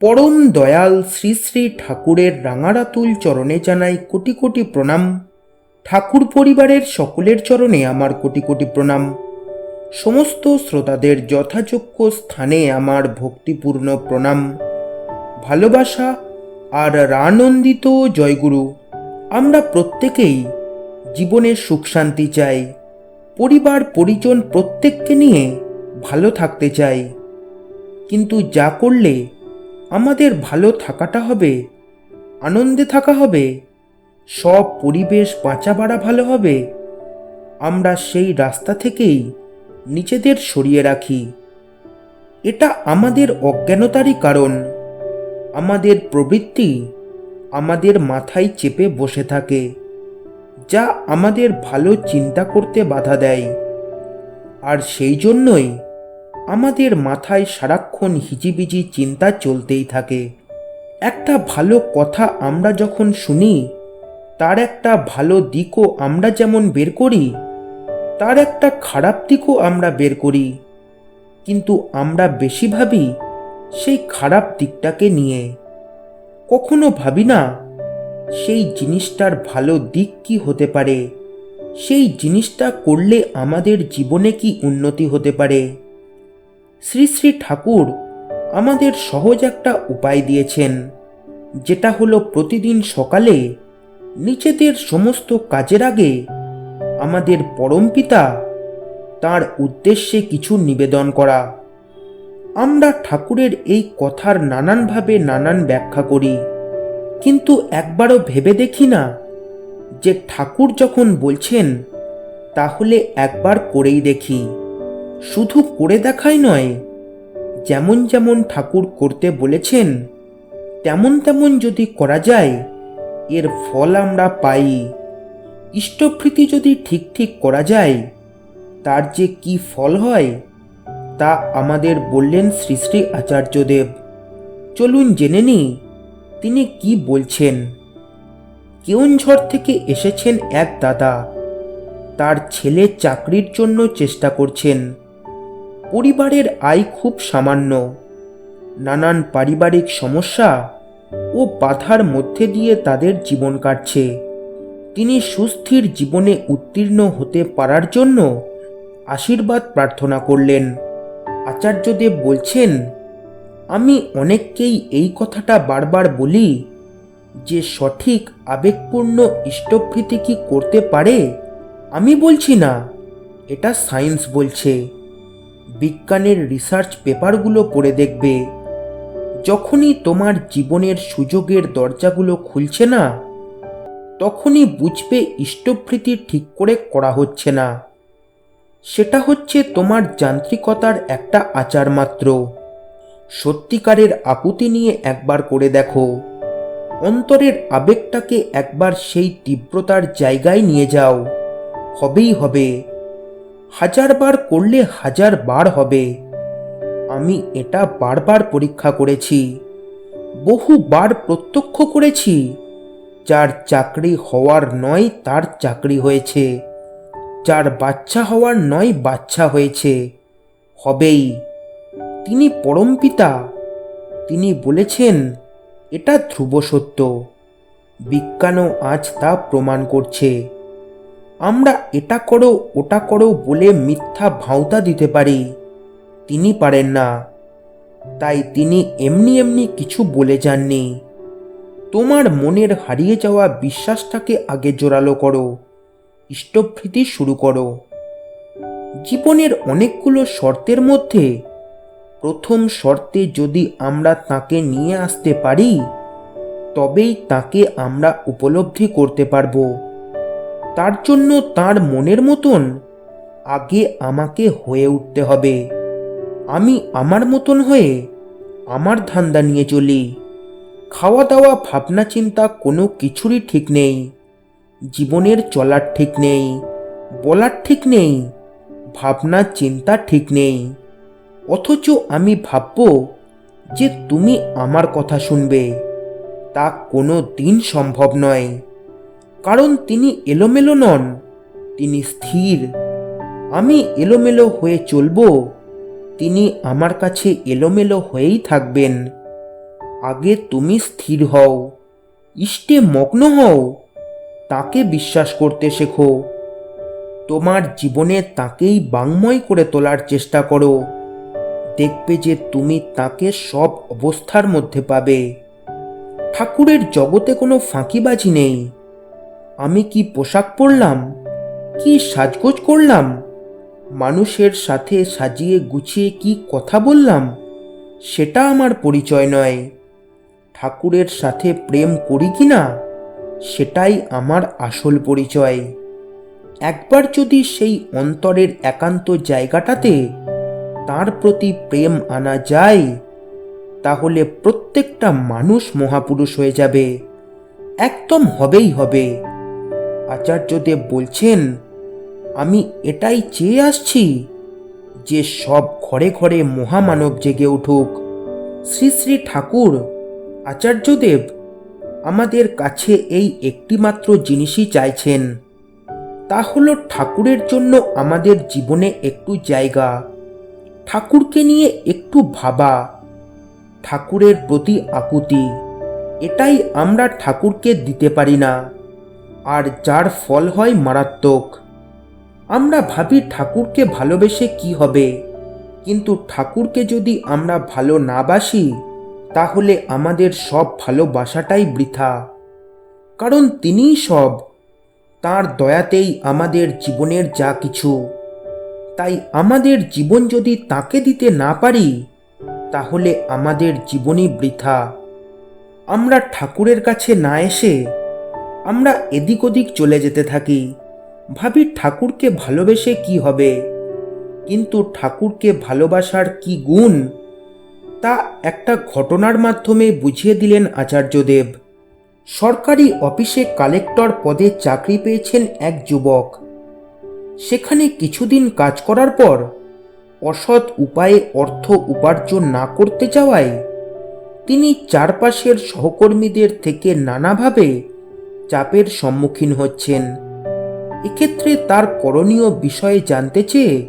পরম দয়াল শ্রী শ্রী ঠাকুরের রাঙারাতুল চরণে জানাই কোটি কোটি প্রণাম। ঠাকুর পরিবারের সকলের চরণে আমার কোটি কোটি প্রণাম। সমস্ত শ্রোতাদের যথাযোগ্য স্থানে আমার ভক্তিপূর্ণ প্রণাম। ভালোবাসা আর রানন্দিত জয়গুরু, আমরা প্রত্যেকেই জীবনে সুখ শান্তি চাই। পরিবার, পরিজন প্রত্যেককে নিয়ে ভালো থাকতে চাই। কিন্তু যা করলে আমাদের ভালো থাকাটা হবে, আনন্দে থাকা হবে, সব পরিবেশ বাঁচা বাড়া ভালো হবে। আমরা সেই রাস্তা থেকেই নিজেদের সরিয়ে রাখি। এটা আমাদের অজ্ঞানতারই কারণ। আমাদের প্রবৃত্তি আমাদের মাথায় চেপে বসে থাকে, যা আমাদের ভালো চিন্তা করতে বাধা দেয়। আর সেই জন্যই আমাদের মাথায় সারাক্ষণ হিজিবিজি চিন্তা চলতেই থাকে। একটা ভালো কথা আমরা যখন শুনি, তার একটা ভালো দিকও আমরা যেমন বের করি, তার একটা খারাপ দিকও আমরা বের করি। কিন্তু আমরা বেশি ভাবি সেই খারাপ দিকটাকে নিয়ে। কখনো ভাবি না, সেই জিনিসটার ভালো দিক কি হতে পারে? সেই জিনিসটা করলে আমাদের জীবনে কি উন্নতি হতে পারে? শ্রী শ্রী ঠাকুর আমাদের সহজ একটা উপায় দিয়েছেন, যেটা হলো প্রতিদিন সকালে নিজেদের সমস্ত কাজের আগে আমাদের পরমপিতা তার উদ্দেশ্যে কিছু নিবেদন করা। আমরা ঠাকুরের এই কথার নানানভাবে নানান ব্যাখ্যা করি, কিন্তু একবারও ভেবে দেখি না যে ঠাকুর যখন বলছেন, তাহলে একবার করেই দেখি। শুধু করে দেখাই নয়, যেমন যেমন ঠাকুর করতে বলেছেন, তেমন তেমন যদি করা যায়, এর ফল আমরা পাই। ইষ্টভৃতি যদি ঠিক ঠিক করা যায়, তার যে কি ফল হয়, তা আমাদের বললেন শ্রী শ্রী আচার্যদেব। চলুন জেনে নিই তিনি কি বলছেন। কেউনঝড় থেকে এসেছেন এক দাদা, তার ছেলে চাকরির জন্য চেষ্টা করছেন। পরিবারের আয় খুব সামান্য। নানান পারিবারিক সমস্যা ও বাধার মধ্যে দিয়ে তাদের জীবন কাটছে। তিনি সুস্থির জীবনে উত্তীর্ণ হতে পারার জন্য আশীর্বাদ প্রার্থনা করলেন। আচার্যদেব বলছেন, আমি অনেককেই এই কথাটা বারবার বলি, যে সঠিক, আবেগপূর্ণ ইষ্টভৃতি কি করতে পারে? আমি বলছি না, এটা সায়েন্স বলছে। বিজ্ঞানের রিসার্চ পেপারগুলো পড়ে দেখবে। যখনই তোমার জীবনের সুযোগের দরজাগুলো খুলছে না, তখনই বুঝবে ইষ্টভৃতি ঠিক করে করা হচ্ছে না। সেটা হচ্ছে তোমার যান্ত্রিকতার একটা আচার মাত্র। সত্যিকারের আকুতি নিয়ে একবার করে দেখো। অন্তরের আবেগটাকে একবার সেই তীব্রতার জায়গায় নিয়ে যাও। হবেই হবে। হাজারবার করলে হাজার বার হবে। আমি এটা বারবার পরীক্ষা করেছি, বহুবার প্রত্যক্ষ করেছি, যার চাকরি হওয়ার নয় তার চাকরি হয়েছে, যার বাচ্চা হওয়ার নয় বাচ্চা হয়েছে। হবেই। তিনি পরমপিতা তিনি বলেছেন, এটা ধ্রুব সত্য। বিজ্ঞানও আজ তা প্রমাণ করছে। আমরা এটা করো, ওটা করো বলে মিথ্যা ভাঁওতা দিতে পারি। তিনি পারেন না। তাই তিনি এমনি এমনি কিছু বলে যাননি। তোমার মনের হারিয়ে যাওয়া বিশ্বাসটাকে আগে জোরালো করো ইষ্টভৃতি শুরু করো। জীবনের অনেকগুলো শর্তের মধ্যে প্রথম শর্তে যদি আমরা তাকে নিয়ে আসতে পারি, তবেই তাকে আমরা উপলব্ধি করতে পারব। তার জন্য তার মনের মতন আগে আমাকে হয়ে উঠতে হবে। আমি আমার মতন হয়ে আমার ধান্দা নিয়ে চলি। খাওয়া দাওয়া ভাবনা চিন্তা কোনো কিছুরই ঠিক নেই। জীবনের চলার ঠিক নেই। বলার ঠিক নেই। ভাবনা চিন্তা ঠিক নেই। অথচ আমি ভাবব যে তুমি আমার কথা শুনবে। তা কোনো দিন সম্ভব নয়। কারণ তিনি এলোমেলো নন, তিনি স্থির। আমি এলোমেলো হয়ে চলব, তিনি আমার কাছে এলোমেলো হয়েই থাকবেন। আগে তুমি স্থির হও, ইষ্টে মগ্ন হও, তাকে বিশ্বাস করতে শেখো। তোমার জীবনে তাকেই বাংময় করে তোলার চেষ্টা করো। দেখবে যে তুমি তাকে সব অবস্থার মধ্যে পাবে। ঠাকুরের জগতে কোনো ফাঁকিবাজি নেই। আমি কি পোশাক পরলাম? কি সাজগোজ করলাম? মানুষের সাথে সাজিয়ে গুছিয়ে কি কথা বললাম? সেটা আমার পরিচয় নয়। ঠাকুরের সাথে প্রেম করি কি না সেটাই আমার আসল পরিচয়। একবার যদি সেই অন্তরের একান্ত জায়গাটাতে তার প্রতি প্রেম আনা যায়, তাহলে প্রত্যেকটা মানুষ মহাপুরুষ হয়ে যাবে। একদম হবেই হবে। আচার্যদেব বলছেন, আমি এটাই চেয়ে আসছি যে সব ঘরে ঘরে মহামানব জেগে উঠুক। শ্রী শ্রী ঠাকুর আচার্যদেব আমাদের কাছে এই একটিমাত্র জিনিসই চাইছেন। তা হলো ঠাকুরের জন্য আমাদের জীবনে একটু জায়গা, ঠাকুরকে নিয়ে একটু ভাবা, ঠাকুরের প্রতি আকুতি। এটাই আমরা ঠাকুরকে দিতে পারি না। আর যার ফল হয় মারাত্মক। আমরা ভাবি ঠাকুরকে ভালোবেসে কি হবে। কিন্তু ঠাকুরকে যদি আমরা ভালো না বাসি, তাহলে আমাদের সব ভালোবাসাটাই বৃথা। কারণ তিনিই সব। তার দয়াতেই আমাদের জীবনের যা কিছু। তাই আমাদের জীবন যদি তাকে দিতে না পারি, তাহলে আমাদের জীবনই বৃথা। আমরা ঠাকুরের কাছে না এসে আমরা এদিক ওদিক চলে যেতে থাকি। ভাবি ঠাকুরকে ভালোবেসে কি হবে? কিন্তু ঠাকুরকে ভালোবাসার কি গুণ? তা একটা ঘটনার মাধ্যমে বুঝিয়ে দিলেন আচার্যদেব। সরকারি অফিসে কালেক্টর পদে চাকরি পেয়েছেন এক যুবক। সেখানে কিছুদিন কাজ করার পর অসৎ উপায়ে অর্থ উপার্জন না করতে যাওয়ায় তিনি চারপাশের সহকর্মীদের থেকে নানাভাবে চাপের সম্মুখীন হচ্ছেন। এক্ষেত্রে তার করণীয় বিষয়ে জানতে চেয়ে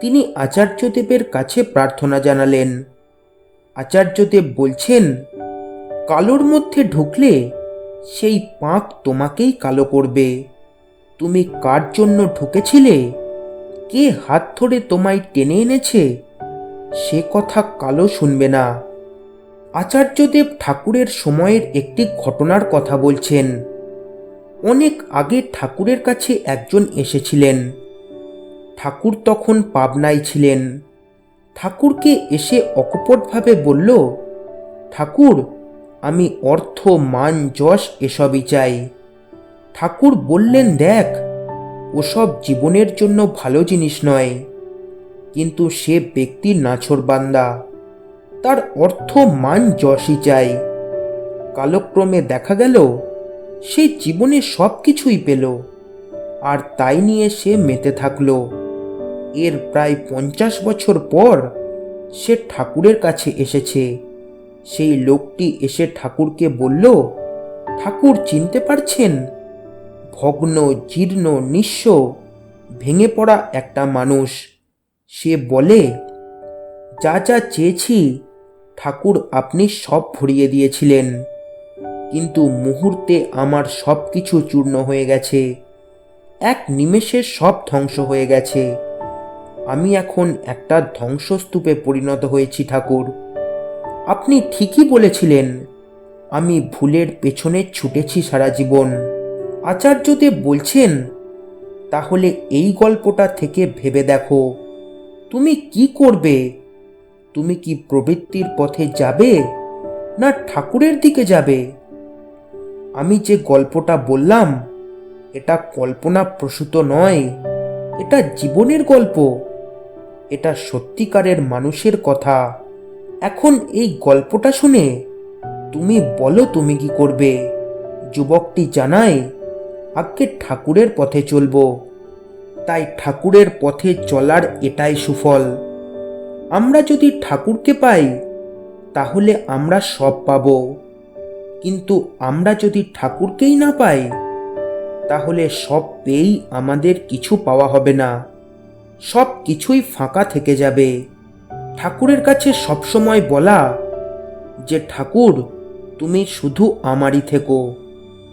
তিনি আচার্যদেবের কাছে প্রার্থনা জানালেন। আচার্যদেব বলছেন, কালোর মধ্যে ঢুকলে সেই পাপ তোমাকেই কালো করবে। তুমি কার জন্য ঢুকেছিলে? কে হাত ধরে তোমায় টেনে এনেছে? সে কথা কালো শুনবে না। আচার্যদেব ঠাকুরের সময়ের একটি ঘটনার কথা বলছেন। অনেক আগে ঠাকুরের কাছে একজন এসেছিলেন। ঠাকুর তখন পাবনায় ছিলেন। ঠাকুরকে এসে অকপটভাবে বলল, ঠাকুর, আমি অর্থ, মান, যশ এসবই চাই। ঠাকুর বললেন, দেখ, ওসব জীবনের জন্য ভালো জিনিস নয়, কিন্তু সে ব্যক্তির নাছরবান্দা। তার অর্থ, মান, যশই চাই। কালক্রমে দেখা গেল সে জীবনে সব কিছুই পেল। আর তাই নিয়ে সে মেতে থাকল। এর প্রায় পঞ্চাশ বছর পর সে ঠাকুরের কাছে এসেছে। সেই লোকটি এসে ঠাকুরকে বলল, ঠাকুর, চিনতে পারছেন? ভগ্ন, জীর্ণ, নিঃস্ব, ভেঙে পড়া একটা মানুষ। সে বলে, যা যা চেয়েছি, ঠাকুর আপনি সব ভরিয়ে দিয়েছিলেন। কিন্তু মুহূর্তে আমার সব কিছু চূর্ণ হয়ে গেছে। এক নিমেষে সব ধ্বংস হয়ে গেছে। আমি এখন একটা ধ্বংসস্তূপে পরিণত হয়েছি, ঠাকুর। আপনি ঠিকই বলেছিলেন, আমি ভুলের পেছনে ছুটেছি সারা জীবন। আচার্যদেব বলছেন, তাহলে এই গল্পটা থেকে ভেবে দেখো। তুমি কি করবে? তুমি কি প্রবৃত্তির পথে যাবে, না ঠাকুরের দিকে যাবে? আমি যে গল্পটা বললাম, এটা কল্পনা প্রসূত নয়, এটা জীবনের গল্প। এটা সত্যিকারের মানুষের কথা। এখন এই গল্পটা শুনে তুমি বলো তুমি কি করবে। যুবকটি জানায়, আগে ঠাকুরের পথে চলবো। তাই ঠাকুরের পথে চলার এটাই সুফল। আমরা যদি ঠাকুরকে পাই, তাহলে আমরা সব পাব। কিন্তু আমরা যদি ঠাকুরকেই না পাই, তাহলে সব পেয়েই আমাদের কিছু পাওয়া হবে না। সব কিছুই ফাঁকা থেকে যাবে। ঠাকুরের কাছে সবসময় বলা যে, ঠাকুর, তুমি শুধু আমারই থেকো।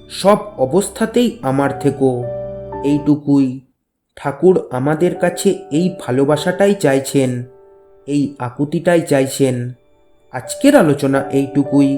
সব অবস্থাতেই আমার থেকো। এইটুকুই ঠাকুর আমাদের কাছে এই ভালোবাসাটাই চাইছেন, এই আকুতিটাই চাইছেন। আজকের আলোচনা এইটুকুই।